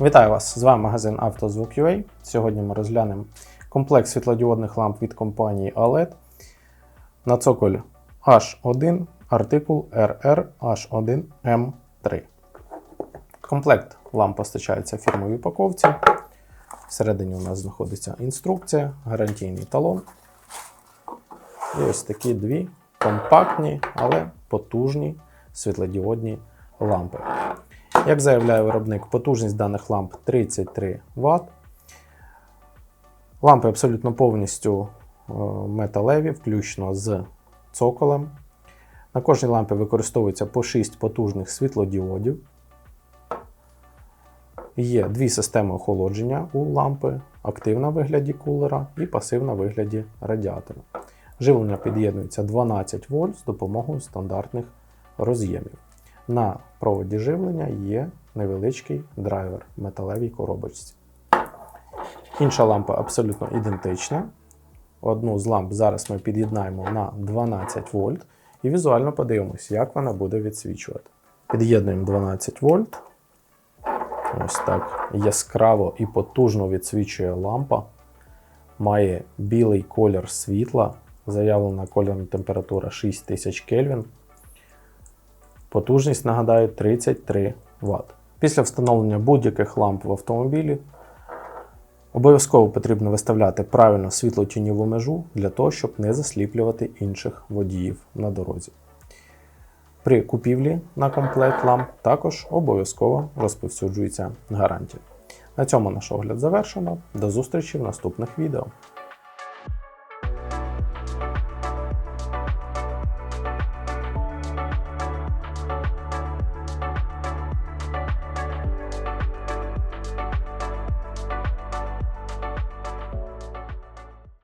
Вітаю вас! З вами магазин «Автозвук.UA». Сьогодні ми розглянемо комплекс світлодіодних ламп від компанії OLED на цоколь H1, артикул RR-H1M3. Комплект ламп постачається в фірмовій упаковці. Всередині у нас знаходиться інструкція, гарантійний талон. І ось такі дві компактні, але потужні світлодіодні лампи. Як заявляє виробник, потужність даних ламп 33 Вт. Лампи абсолютно повністю е, металеві, включно з цоколем. На кожній лампі використовується по 6 потужних світлодіодів. Є дві системи охолодження у лампи: активна в вигляді кулера і пасивна в вигляді радіатора. Живлення під'єднується 12 вольт з допомогою стандартних роз'ємів. На проводі живлення є невеличкий драйвер в металевій коробочці. Інша лампа абсолютно ідентична. Одну з ламп зараз ми під'єднаємо на 12 вольт і візуально подивимося, як вона буде відсвічувати. Під'єднуємо 12 вольт. Ось так яскраво і потужно відсвічує лампа. Має білий колір світла. Заявлена кольорна температура 6000 Кельвін. Потужність, нагадаю, 33 Вт. Після встановлення будь-яких ламп в автомобілі обов'язково потрібно виставляти правильно світло-тіньову межу для того, щоб не засліплювати інших водіїв на дорозі. При купівлі на комплект ламп також обов'язково розповсюджується гарантія. На цьому наш огляд завершено. До зустрічі в наступних відео.